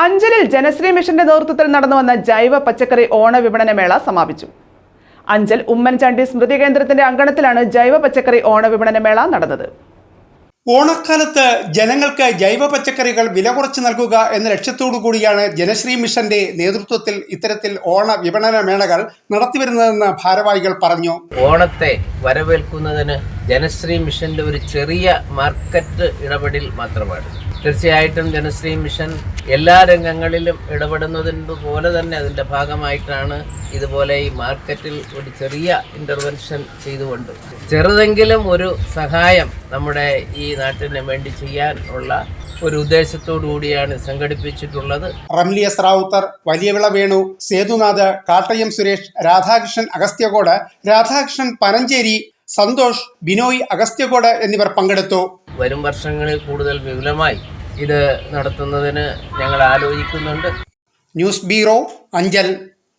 അഞ്ചലിൽ ജനശ്രീ മിഷന്റെ നേതൃത്വത്തിൽ നടന്നു വന്ന ജൈവ പച്ചക്കറി ഓണ വിപണന മേള സമാപിച്ചു. അഞ്ചൽ ഉമ്മൻചാണ്ടി സ്മൃതി കേന്ദ്രത്തിന്റെ അങ്കണത്തിലാണ് ജൈവ പച്ചക്കറി ഓണ വിപണന മേള നടന്നത്. ഓണക്കാലത്ത് ജനങ്ങൾക്ക് ജൈവ പച്ചക്കറികൾ വില കുറച്ച് നൽകുക എന്ന ലക്ഷ്യത്തോടു കൂടിയാണ് ജനശ്രീ മിഷന്റെ നേതൃത്വത്തിൽ ഇത്തരത്തിൽ ഓണ വിപണന മേളകൾ നടത്തിവരുന്നതെന്ന് ഭാരവാഹികൾ പറഞ്ഞു. ഓണത്തെ വരവേൽക്കുന്നതിന് ജനശ്രീ മിഷന്റെ ഒരു ചെറിയ മാർക്കറ്റ് ഇടപെടൽ മാത്രമാണ്. തീർച്ചയായിട്ടും ജനശ്രീ മിഷൻ എല്ലാ രംഗങ്ങളിലും ഇടപെടുന്നതിന്റെ പോലെ തന്നെ അതിന്റെ ഭാഗമായിട്ടാണ് ഇതുപോലെ ഈ മാർക്കറ്റിൽ ഒരു ചെറിയ ഇന്റർവെൻഷൻ ചെയ്തുകൊണ്ട് ചെറുതെങ്കിലും ഒരു സഹായം നമ്മുടെ ഈ നാട്ടിന് വേണ്ടി ചെയ്യാൻ ഉള്ള ഒരു ഉദ്ദേശത്തോടു കൂടിയാണ് സംഘടിപ്പിച്ചിട്ടുള്ളത്. റംലിയ സ്രാവുത്തർ വലിയവിള വേണു സേതുനാഥ് കാട്ടയം സുരേഷ് രാധാകൃഷ്ണൻ അഗസ്ത്യകോട് രാധാകൃഷ്ണൻ പനഞ്ചേരി സന്തോഷ് ബിനോയ് അഗസ്ത്യകോട് എന്നിവർ പങ്കെടുത്തു. വരും വർഷങ്ങളിൽ കൂടുതൽ വിപുലമായി ഇത് നടത്തുന്നതിന് ഞങ്ങൾ ആലോചിക്കുന്നുണ്ട്. News bureau Anchal.